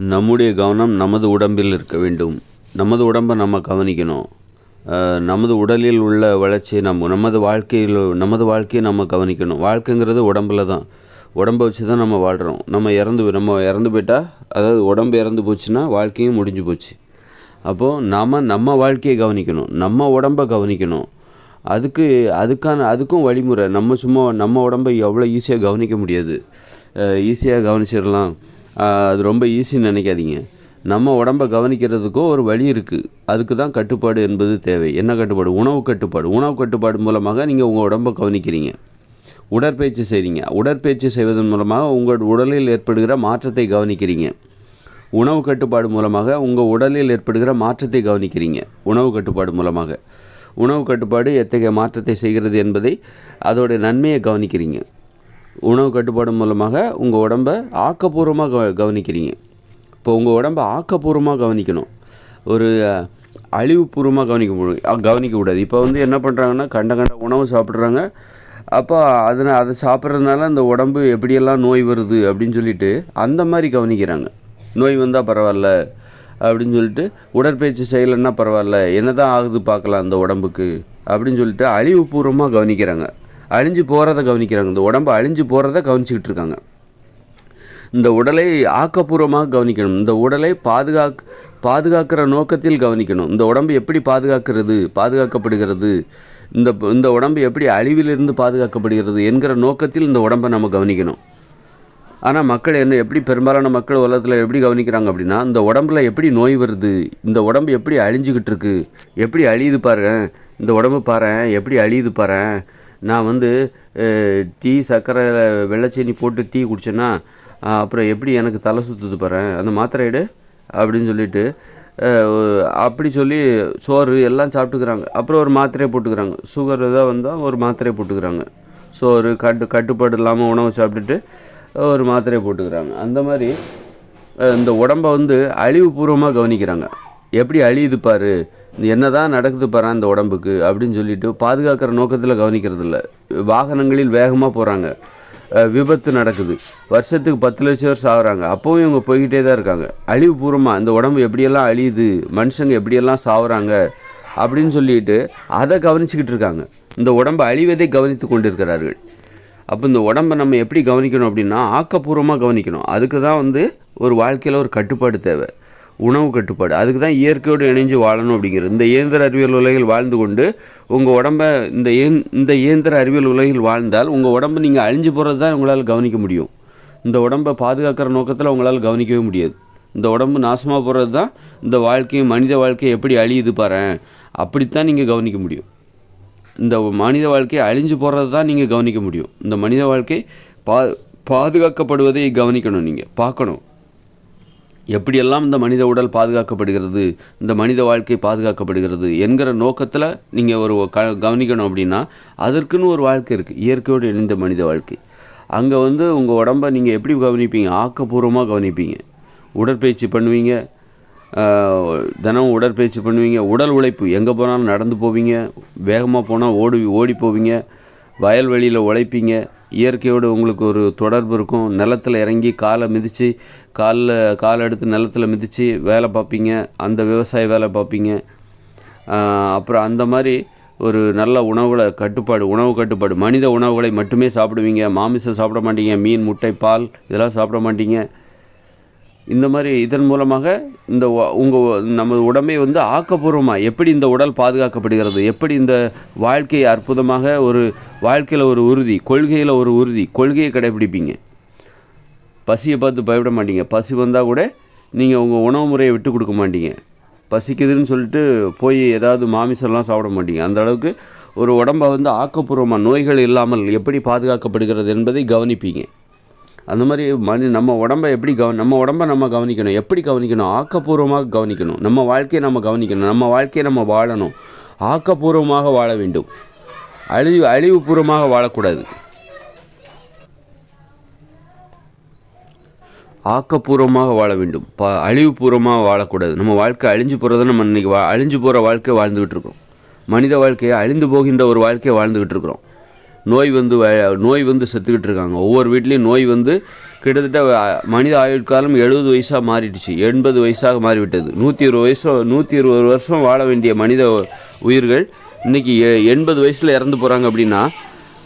நம்முடைய கவனம் நமது உடம்பில் இருக்க வேண்டும். நமது உடம்பை நம்ம கவனிக்கணும். நமது உடலில் உள்ள வளர்ச்சியை நம்ம நமது வாழ்க்கையில் நமது வாழ்க்கையை நம்ம கவனிக்கணும். வாழ்க்கைங்கிறது உடம்புல தான். உடம்பை வச்சு தான் நம்ம வாழ்கிறோம் நம்ம இறந்து நம்ம இறந்து போயிட்டா அதாவது உடம்பு இறந்து போச்சுன்னா வாழ்க்கையும் முடிஞ்சு போச்சு. அப்போது நாம் நம்ம வாழ்க்கையை கவனிக்கணும். நம்ம உடம்பை கவனிக்கணும். அதுக்கு அதுக்கான அதுக்கும் வழிமுறை. நம்ம சும்மா நம்ம உடம்பை எவ்வளோ ஈஸியாக கவனிக்க முடியாது. ஈஸியாக கவனிச்சிடலாம். அது ரொம்ப ஈஸின்னு நினைக்காதீங்க. நம்ம உடம்பை கவனிக்கிறதுக்கும் ஒரு வழி இருக்குது அதுக்கு தான் கட்டுப்பாடு என்பது தேவை. என்ன கட்டுப்பாடு? உணவு கட்டுப்பாடு. உணவு கட்டுப்பாடு மூலமாக நீங்கள் உங்கள் உடம்பை கவனிக்கிறீங்க. உடற்பயிற்சி செய்கிறீங்க உடற்பயிற்சி செய்வதன் மூலமாக உங்கள் உடலில் ஏற்படுகிற மாற்றத்தை கவனிக்கிறீங்க. உணவு கட்டுப்பாடு மூலமாக உங்கள் உடலில் ஏற்படுகிற மாற்றத்தை கவனிக்கிறீங்க. உணவு கட்டுப்பாடு மூலமாக. உணவு கட்டுப்பாடு எத்தகைய மாற்றத்தை செய்கிறது என்பதை அதோடைய நன்மையை கவனிக்கிறீங்க. உணவு கட்டுப்பாடு மூலமாக உங்கள் உடம்பை ஆக்கப்பூர்வமாக கவ கவனிக்கிறீங்க. இப்போ உங்கள் உடம்பை ஆக்கப்பூர்வமாக கவனிக்கணும். ஒரு அழிவுபூர்வமாக கவனிக்க முடியும் கவனிக்கக்கூடாது இப்போ வந்து என்ன பண்ணுறாங்கன்னா கண்ட கண்ட உணவு சாப்பிட்றாங்க. அப்போ அதனை அதை சாப்பிட்றதுனால அந்த உடம்பு எப்படியெல்லாம் நோய் வருது அப்படின்னு சொல்லிட்டு அந்த மாதிரி கவனிக்கிறாங்க. நோய் வந்தால் பரவாயில்ல அப்படின்னு சொல்லிட்டு உடற்பயிற்சி செய்யலைன்னா பரவாயில்ல. என்ன தான் ஆகுது பார்க்கலாம் அந்த உடம்புக்கு அப்படின்னு சொல்லிட்டு அழிவுபூர்வமாக கவனிக்கிறாங்க. அழிஞ்சு போகிறத கவனிக்கிறாங்க. இந்த உடம்பு அழிஞ்சு போகிறத கவனிச்சிக்கிட்டு இருக்காங்க. இந்த உடலை ஆக்கப்பூர்வமாக கவனிக்கணும். இந்த உடலை பாதுகாக் பாதுகாக்கிற நோக்கத்தில் கவனிக்கணும். இந்த உடம்பு எப்படி பாதுகாக்கிறது பாதுகாக்கப்படுகிறது இந்த இந்த உடம்பு எப்படி அழிவிலிருந்து பாதுகாக்கப்படுகிறது என்கிற நோக்கத்தில் இந்த உடம்பை நம்ம கவனிக்கணும். ஆனால் மக்கள் என்ன எப்படி பெரும்பாலான மக்கள் உலகத்தில் எப்படி கவனிக்கிறாங்க அப்படின்னா இந்த உடம்புல எப்படி நோய் வருது இந்த உடம்பு எப்படி அழிஞ்சுக்கிட்டு இருக்கு எப்படி அழியுது பாரு இந்த உடம்பு பாரு எப்படி அழியுது பாரு நான் வந்து டீ சர்க்கரை வெள்ளைச்சீனி போட்டு டீ குடித்தேன்னா அப்புறம் எப்படி எனக்கு தலை சுற்றுது பாரு அந்த மாத்திரை எடு அப்படின்னு சொல்லிட்டு அப்படி சொல்லி சோறு எல்லாம் சாப்பிட்டுக்கிறாங்க. அப்புறம் ஒரு மாத்திரையை போட்டுக்கிறாங்க. சுகர் இதாக வந்தால் ஒரு மாத்திரையை போட்டுக்கிறாங்க. சோறு கட்டு கட்டுப்பாடு இல்லாமல் உணவு சாப்பிட்டுட்டு ஒரு மாத்திரையை போட்டுக்கிறாங்க. அந்த மாதிரி இந்த உடம்பை வந்து அழிவுபூர்வமாக கவனிக்கிறாங்க. எப்படி அழியுது பாரு என்ன தான் நடக்குது பாரு அந்த உடம்புக்கு அப்படின்னு சொல்லிட்டு பாதுகாக்கிற நோக்கத்தில் கவனிக்கிறது இல்லை வாகனங்களில் வேகமாக போகிறாங்க விபத்து நடக்குது. வருஷத்துக்கு பத்து லட்சம் வருஷம் சாகுறாங்க. அப்போவும் இவங்க போய்கிட்டே தான் இருக்காங்க. அழிவுபூர்வமாக இந்த உடம்பு எப்படியெல்லாம் அழியுது மனுஷங்க எப்படியெல்லாம் சாகுறாங்க அப்படின்னு சொல்லிட்டு அதை கவனிச்சுக்கிட்டு இருக்காங்க. இந்த உடம்பு அழிவதை கவனித்து கொண்டிருக்கிறார்கள். அப்போ இந்த உடம்பை நம்ம எப்படி கவனிக்கணும் அப்படின்னா ஆக்கப்பூர்வமாக கவனிக்கணும். அதுக்கு தான் வந்து ஒரு வாழ்க்கையில் ஒரு கட்டுப்பாடு தேவை. உணவு கட்டுப்பாடு. அதுக்கு தான் இயற்கையோடு இணைஞ்சு வாழணும் அப்படிங்கிறது. இந்த இயந்திர அறிவியல் உலகில் வாழ்ந்து கொண்டு உங்கள் உடம்பை இந்த இயந் இந்த இயந்திர அறிவியல் உலகில் வாழ்ந்தால் உங்கள் உடம்பு நீங்கள் அழிஞ்சு போகிறது தான் உங்களால் கவனிக்க முடியும். இந்த உடம்பை பாதுகாக்கிற நோக்கத்தில் உங்களால் கவனிக்கவே முடியாது. இந்த உடம்பு நாசமாக போகிறது தான் இந்த வாழ்க்கையும் மனித வாழ்க்கையை எப்படி அழியுது பாரு அப்படித்தான் நீங்கள் கவனிக்க முடியும். இந்த மனித வாழ்க்கை அழிஞ்சு போகிறது தான் நீங்கள் கவனிக்க முடியும். இந்த மனித வாழ்க்கை பா பாதுகாக்கப்படுவதை கவனிக்கணும் நீங்கள் பார்க்கணும். எப்படியெல்லாம் இந்த மனித உடல் பாதுகாக்கப்படுகிறது இந்த மனித வாழ்க்கை பாதுகாக்கப்படுகிறது என்கிற நோக்கத்தில் நீங்கள் ஒரு க கவனிக்கணும் அப்படின்னா அதற்குன்னு ஒரு வாழ்க்கை இருக்குது இயற்கையோடு இணைந்த மனித வாழ்க்கை. அங்கே வந்து உங்கள் உடம்பை நீங்கள் எப்படி கவனிப்பீங்க? ஆக்கப்பூர்வமாக கவனிப்பீங்க. உடற்பயிற்சி பண்ணுவீங்க. தினமும் உடற்பயிற்சி பண்ணுவீங்க. உடல் உழைப்பு எங்கே போனாலும் நடந்து போவீங்க. வேகமாக போனால் ஓடி ஓடி போவீங்க. வயல்வெளியில் உழைப்பீங்க. இயற்கையோடு உங்களுக்கு ஒரு தொடர்பு இருக்கும். நிலத்தில் இறங்கி காலை மிதித்து காலில் காலை எடுத்து நிலத்தில் மிதித்து வேலை பார்ப்பீங்க. அந்த விவசாய வேலை பார்ப்பீங்க. அப்புறம் அந்த மாதிரி ஒரு நல்ல உணவுகளை கட்டுப்பாடு உணவு கட்டுப்பாடு. மனித உணவுகளை மட்டுமே சாப்பிடுவீங்க. மாமிசம் சாப்பிட மாட்டீங்க. மீன் முட்டை பால் இதெல்லாம் சாப்பிட மாட்டீங்க. இந்த மாதிரி இதன் மூலமாக இந்த உங்கள் நம்ம உடம்பை வந்து ஆக்கப்பூர்வமாக எப்படி இந்த உடல் பாதுகாக்கப்படுகிறது? எப்படி இந்த வாழ்க்கையை அற்புதமாக ஒரு வாழ்க்கையில் ஒரு உறுதி கொள்கையில் ஒரு உறுதி கொள்கையை கடைபிடிப்பீங்க? பசியை பார்த்து பயப்பட மாட்டீங்க. பசி வந்தால் கூட நீங்கள் உங்கள் உணவு முறையை விட்டு கொடுக்க மாட்டீங்க. பசிக்குதுன்னு சொல்லிட்டு போய் ஏதாவது மாமிசம்லாம் சாப்பிட மாட்டீங்க. அந்த அளவுக்கு ஒரு உடம்பை வந்து ஆக்கப்பூர்வமாக நோய்கள் இல்லாமல் எப்படி பாதுகாக்கப்படுகிறது என்பதை கவனிப்பீங்க. அந்த மாதிரி மனி நம்ம உடம்பை எப்படி கவ நம்ம உடம்பை நம்ம கவனிக்கணும். எப்படி கவனிக்கணும்? ஆக்கப்பூர்வமாக கவனிக்கணும். நம்ம வாழ்க்கையை நம்ம கவனிக்கணும். நம்ம வாழ்க்கையை நம்ம வாழணும். ஆக்கப்பூர்வமாக வாழ வேண்டும். அழிவு அழிவுபூர்வமாக வாழக்கூடாது. ஆக்கப்பூர்வமாக வாழ வேண்டும். ப அழிவுபூர்வமாக வாழக்கூடாது. நம்ம வாழ்க்கை அழிஞ்சு போகிறத நம்ம இன்றைக்கி வா அழிஞ்சு போகிற வாழ்க்கை வாழ்ந்துக்கிட்டு இருக்கோம். மனித வாழ்க்கையை அழிந்து போகின்ற ஒரு வாழ்க்கையை வாழ்ந்துக்கிட்டு இருக்கிறோம். நோய் வந்து நோய் வந்து செத்துக்கிட்டு இருக்காங்க. ஒவ்வொரு வீட்லேயும் நோய் வந்து கிட்டத்தட்ட மனித ஆயுட்காலம் எழுபது வயசாக மாறிடுச்சு. எண்பது வயசாக மாறிவிட்டது. நூற்றி இருபது வயசு நூற்றி இருபது வருஷம் வாழ வேண்டிய மனித உயிர்கள் இன்றைக்கி எண்பது வயசில் இறந்து போகிறாங்க அப்படின்னா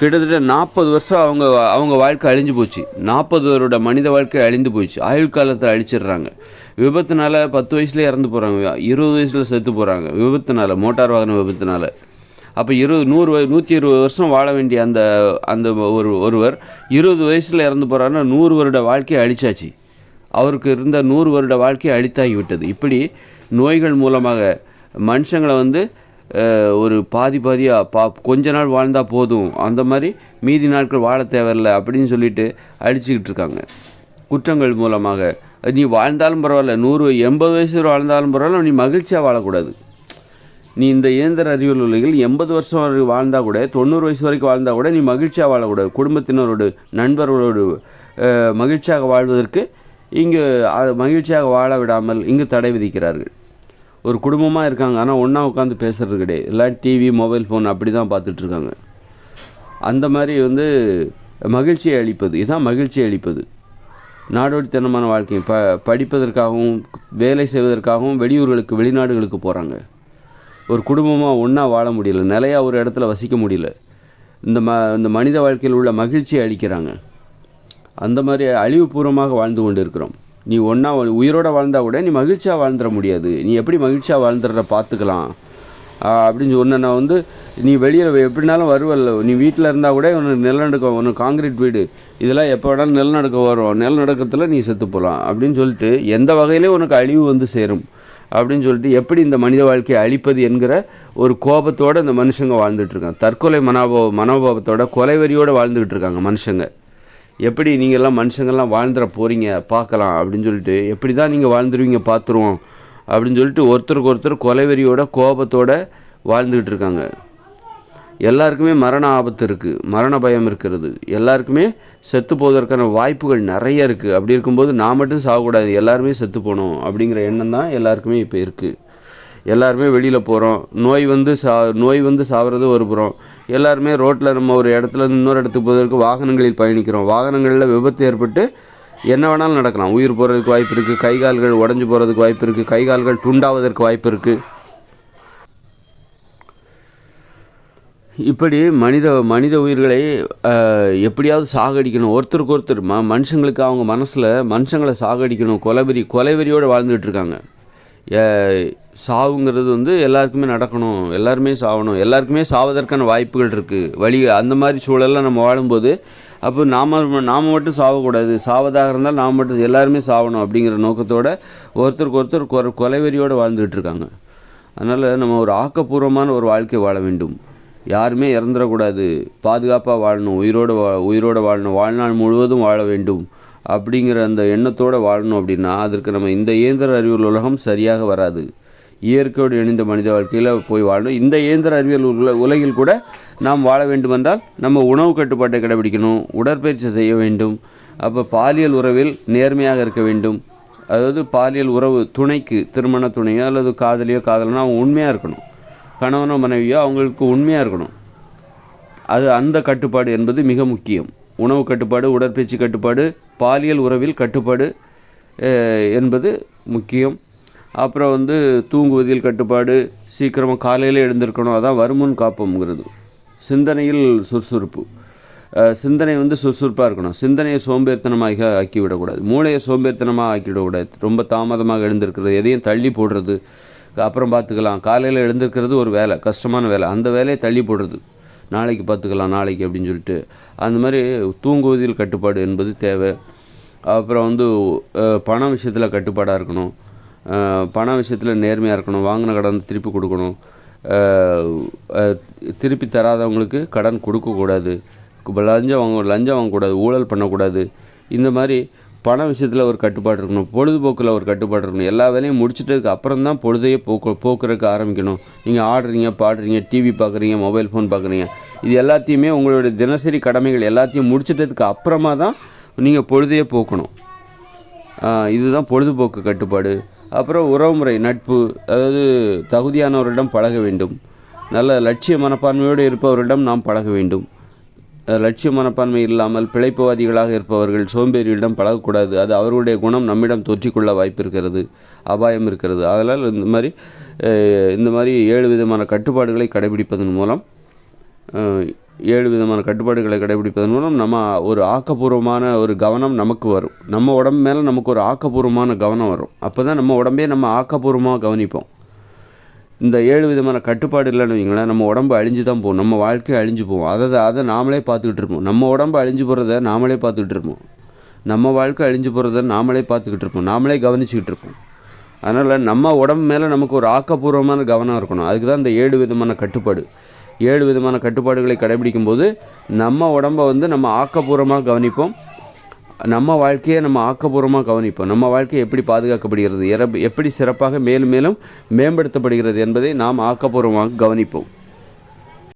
கிட்டத்தட்ட நாற்பது வருஷம் அவங்க அவங்க வாழ்க்கை அழிஞ்சு போச்சு. நாற்பது வருட மனித வாழ்க்கை அழிந்து போச்சு. ஆயுள் காலத்தை அழிச்சிடுறாங்க. விபத்துனால பத்து வயசுல இறந்து போகிறாங்க இருபது வயசில் செத்து போகிறாங்க விபத்துனால மோட்டார் வாகன விபத்துனால. அப்போ இருபது நூறு நூற்றி இருபது வருஷம் வாழ வேண்டிய அந்த அந்த ஒரு ஒருவர் இருபது வயசில் இறந்து போகிறாருன்னா நூறு வருட வாழ்க்கையை அழிச்சாச்சு. அவருக்கு இருந்த நூறு வருட வாழ்க்கையை அழித்தாகி விட்டது. இப்படி நோய்கள் மூலமாக மனுஷங்களை வந்து ஒரு பாதி பாதியாக பா கொஞ்ச நாள் வாழ்ந்தால் போதும். அந்த மாதிரி மீதி நாட்கள் வாழ தேவையில்ல அப்படின்னு சொல்லிட்டு அழிச்சிக்கிட்டு இருக்காங்க. குற்றங்கள் மூலமாக. நீ வாழ்ந்தாலும் பரவாயில்ல. நூறு எண்பது வயசு வாழ்ந்தாலும் பரவாயில்ல. நீ மகிழ்ச்சியாக வாழக்கூடாது. நீ இந்த இயந்திர அறிவியல் உலகில் எண்பது வருஷம் வரை வாழ்ந்தால் கூட தொண்ணூறு வயசு வரைக்கும் வாழ்ந்தால் கூட நீ மகிழ்ச்சியாக வாழக்கூடாது. குடும்பத்தினரோடு நண்பர்களோடு மகிழ்ச்சியாக வாழ்வதற்கு இங்கு மகிழ்ச்சியாக வாழ விடாமல் இங்கு தடை விதிக்கிறார்கள். ஒரு குடும்பமாக இருக்காங்க ஆனால் ஒன்றா உட்காந்து பேசுறது கிடையாது. எல்லாம் டிவி மொபைல் ஃபோன் அப்படி தான் பார்த்துட்ருக்காங்க அந்த மாதிரி வந்து மகிழ்ச்சியை அளிப்பது இதுதான் மகிழ்ச்சியை அளிப்பது. நாடோடித்தனமான வாழ்க்கை. ப படிப்பதற்காகவும் வேலை செய்வதற்காகவும் வெளியூர்களுக்கு வெளிநாடுகளுக்கு போகிறாங்க ஒரு குடும்பமாக ஒன்றா வாழ முடியல நிலையாக ஒரு இடத்துல வசிக்க முடியல. இந்த ம இந்த மனித வாழ்க்கையில் உள்ள மகிழ்ச்சியை அளிக்கிறாங்க. அந்த மாதிரி அழிவுபூர்வமாக வாழ்ந்து கொண்டு இருக்கிறோம் நீ ஒன்றா உயிரோட வாழ்ந்தால் கூட நீ மகிழ்ச்சியாக வாழ்ந்துட முடியாது. நீ எப்படி மகிழ்ச்சியாக வாழ்ந்துடுற பார்த்துக்கலாம். அப்படின்னு சொன்னா வந்து நீ வெளியில் எப்படினாலும் வருவல்ல. நீ வீட்டில் இருந்தால் கூட உனக்கு நிலநடுக்கம் உனக்கு காங்கிரீட் வீடு. இதெல்லாம் எப்போ வேணாலும் நிலநடுக்கம் வரும். நிலநடுக்கத்தில் நீ செத்து போகலாம் அப்படின்னு சொல்லிட்டு எந்த வகையிலையும் உனக்கு அழிவு வந்து சேரும். அப்படின்னு சொல்லிட்டு எப்படி இந்த மனித வாழ்க்கையை அழிப்பது என்கிற ஒரு கோபத்தோடு இந்த மனுஷங்க வாழ்ந்துட்டுருக்காங்க தற்கொலை மனோபாவ மனோபாவத்தோட கொலைவெறியோடு வாழ்ந்துக்கிட்டு இருக்காங்க மனுஷங்க. எப்படி நீங்கள்லாம் மனுஷங்கள்லாம் வாழ்ந்துட போகிறீங்க பார்க்கலாம் அப்படின்னு சொல்லிட்டு எப்படி தான் நீங்கள் வாழ்ந்துருவீங்க? பார்த்துருவோம் அப்படின்னு சொல்லிட்டு ஒருத்தருக்கு ஒருத்தர் கொலைவெறியோட கோபத்தோடு வாழ்ந்துக்கிட்டு இருக்காங்க. எல்லாருக்குமே மரண ஆபத்து இருக்குது மரண பயம் இருக்கிறது. எல்லாருக்குமே செத்து போவதற்கான வாய்ப்புகள் நிறைய இருக்குது அப்படி இருக்கும்போது நான் மட்டும் சாகக்கூடாது எல்லாருமே செத்து போகணும் அப்படிங்கிற எண்ணம் தான் எல்லாருக்குமே இப்போ இருக்குது எல்லாருமே வெளியில் போகிறோம் நோய் வந்து சா நோய் வந்து சாவறது ஒரு புறம். எல்லாருமே ரோட்டில் நம்ம ஒரு இடத்துல இருந்து இன்னொரு இடத்துக்கு போவதற்கு வாகனங்களில் பயணிக்கிறோம். வாகனங்களில் விபத்து ஏற்பட்டு என்ன வேணாலும் நடக்கலாம். உயிர் போகிறதுக்கு வாய்ப்பு இருக்குது கை கால்கள் உடஞ்சி போகிறதுக்கு வாய்ப்பு இருக்குது கை கால்கள் துண்டாவதற்கு வாய்ப்பு இருக்குது இப்படி மனித மனித உயிர்களை எப்படியாவது சாகடிக்கணும். ஒருத்தருக்கு ஒருத்தர் ம மனுஷங்களுக்கு அவங்க மனசில் மனுஷங்களை சாகடிக்கணும். கொலைவெறி கொலைவெறியோடு வாழ்ந்துட்டுருக்காங்க சாவுங்கிறது வந்து எல்லாருக்குமே நடக்கணும். எல்லாருமே சாகணும் எல்லாருக்குமே சாவதற்கான வாய்ப்புகள் இருக்குது வழி அந்த மாதிரி சூழலில் நம்ம வாழும்போது அப்போ நாம் நாம் மட்டும் சாகக்கூடாது சாவதாக இருந்தால் நாம் மட்டும் எல்லாருமே சாகணும் அப்படிங்கிற நோக்கத்தோடு ஒருத்தருக்கு ஒருத்தர் கொ கொலைவெறியோடு வாழ்ந்துகிட்டு இருக்காங்க அதனால் நம்ம ஒரு ஆக்கப்பூர்வமான ஒரு வாழ்க்கை வாழ வேண்டும். யாருமே இறந்துடக்கூடாது பாதுகாப்பாக வாழணும். உயிரோடு வா உயிரோடு வாழணும். வாழ்நாள் முழுவதும் வாழ வேண்டும். அப்படிங்கிற அந்த எண்ணத்தோடு வாழணும் அப்படின்னா அதற்கு நம்ம இந்த இயந்திர அறிவியல் உலகம் சரியாக வராது. இயற்கையோடு இணைந்த மனித வாழ்க்கையில் போய் வாழணும். இந்த இயந்திர அறிவியல் உல உலகில் கூட நாம் வாழ வேண்டுமென்றால் நம்ம உணவு கட்டுப்பாட்டை கடைபிடிக்கணும். உடற்பயிற்சி செய்ய வேண்டும். அப்போ பாலியல் உறவில் நேர்மையாக இருக்க வேண்டும். அதாவது பாலியல் உறவு துணைக்கு திருமண துணையோ அல்லது காதலியோ காதலனோ அவன் உண்மையாக இருக்கணும். கணவனோ மனைவியோ அவங்களுக்கு உண்மையாக இருக்கணும். அது அந்த கட்டுப்பாடு என்பது மிக முக்கியம். உணவு கட்டுப்பாடு உடற்பயிற்சி கட்டுப்பாடு பாலியல் உறவில் கட்டுப்பாடு என்பது முக்கியம். அப்புறம் வந்து தூங்குவதில் கட்டுப்பாடு சீக்கிரமாக காலையில் எழுந்திருக்கணும் அதான் வருமுன் காப்போம்ங்கிறது. சிந்தனையில் சுறுசுறுப்பு சிந்தனை வந்து சுறுசுறுப்பாக இருக்கணும். சிந்தனையை சோம்பேறித்தனமாக ஆக்கிவிடக்கூடாது. மூளையை சோம்பேறித்தனமாக ஆக்கிவிடக்கூடாது. ரொம்ப தாமதமாக எழுந்திருக்கிறது எதையும் தள்ளி போடுறது அப்புறம் பார்த்துக்கலாம். காலையில் எழுந்திருக்கிறது ஒரு வேலை கஷ்டமான வேலை. அந்த வேலையை தள்ளி போடுறது. நாளைக்கு பார்த்துக்கலாம் நாளைக்கு அப்படின்னு சொல்லிட்டு. அந்த மாதிரி தூங்குவதில் கட்டுப்பாடு என்பது தேவை. அப்புறம் வந்து பண விஷயத்தில் கட்டுப்பாடாக இருக்கணும். பண விஷயத்தில் நேர்மையாக இருக்கணும். வாங்கின கடன் திருப்பி கொடுக்கணும். திருப்பி தராதவங்களுக்கு கடன் கொடுக்கக்கூடாது. லஞ்சம் வாங்க லஞ்சம் வாங்கக்கூடாது. ஊழல் பண்ணக்கூடாது. இந்த மாதிரி பண விஷயத்தில் ஒரு கட்டுப்பாடு இருக்கணும் பொழுதுபோக்கில் ஒரு கட்டுப்பாடு இருக்கணும். எல்லா வேலையும் முடிச்சிட்டதுக்கு அப்புறம் தான் பொழுதையே போக்கு போக்குறதுக்கு ஆரம்பிக்கணும். நீங்கள் ஆடுறீங்க பாடுறீங்க டிவி பார்க்குறீங்க மொபைல் ஃபோன் பார்க்குறீங்க இது எல்லாத்தையுமே உங்களுடைய தினசரி கடமைகள் எல்லாத்தையும் முடிச்சிட்டதுக்கு அப்புறமா தான் நீங்கள் பொழுதையே போக்கணும். இதுதான் பொழுதுபோக்கு கட்டுப்பாடு. அப்புறம் உறவுமுறை நட்பு அதாவது தகுதியானவரிடம் பழக வேண்டும். நல்ல லட்சிய மனப்பான்மையோடு இருப்பவரிடம் நாம் பழக வேண்டும். லட்சிய மனப்பான்மை இல்லாமல் பிழைப்புவாதிகளாக இருப்பவர்கள் சோம்பேறியிடம் பழகக்கூடாது. அது அவர்களுடைய குணம் நம்மிடம் தொற்றிக்கொள்ள வாய்ப்பு இருக்கிறது அபாயம் இருக்கிறது. அதனால் இந்த மாதிரி இந்த மாதிரி ஏழு விதமான கட்டுப்பாடுகளை கடைபிடிப்பதன் மூலம் ஏழு விதமான கட்டுப்பாடுகளை கடைபிடிப்பதன் மூலம் நம்ம ஒரு ஆக்கப்பூர்வமான ஒரு கவனம் நமக்கு வரும். நம்ம உடம்பு மேலே நமக்கு ஒரு ஆக்கப்பூர்வமான கவனம் வரும். அப்போ தான் நம்ம உடம்பே நம்ம ஆக்கப்பூர்வமாக கவனிப்போம். இந்த ஏழு விதமான கட்டுப்பாடு இல்லைன்னு வைங்களேன் நம்ம உடம்பு அழிஞ்சு தான் போகும். நம்ம வாழ்க்கை அழிஞ்சு போவோம் அதை அதை நாமளே பார்த்துக்கிட்டு இருப்போம். நம்ம உடம்பு அழிஞ்சு போகிறத நாமளே பார்த்துக்கிட்டு இருப்போம். நம்ம வாழ்க்கை அழிஞ்சு போகிறத நாமளே பார்த்துக்கிட்டு இருப்போம். நாமளே கவனிச்சுக்கிட்டு இருப்போம். அதனால் நம்ம உடம்பு மேலே நமக்கு ஒரு ஆக்கப்பூர்வமான கவனம் இருக்கணும். அதுக்கு தான் இந்த ஏழு விதமான கட்டுப்பாடு. ஏழு விதமான கட்டுப்பாடுகளை கடைபிடிக்கும் போது நம்ம உடம்பை வந்து நம்ம ஆக்கப்பூர்வமாக கவனிப்போம். நம்ம வாழ்க்கையை நம்ம ஆக்கப்பூர்வமாக கவனிப்போம். நம்ம வாழ்க்கை எப்படி பாதுகாக்கப்படுகிறது? எப்படி சிறப்பாக மேலும் மேலும் மேம்படுத்தப்படுகிறது என்பதை நாம் ஆக்கப்பூர்வமாக கவனிப்போம்.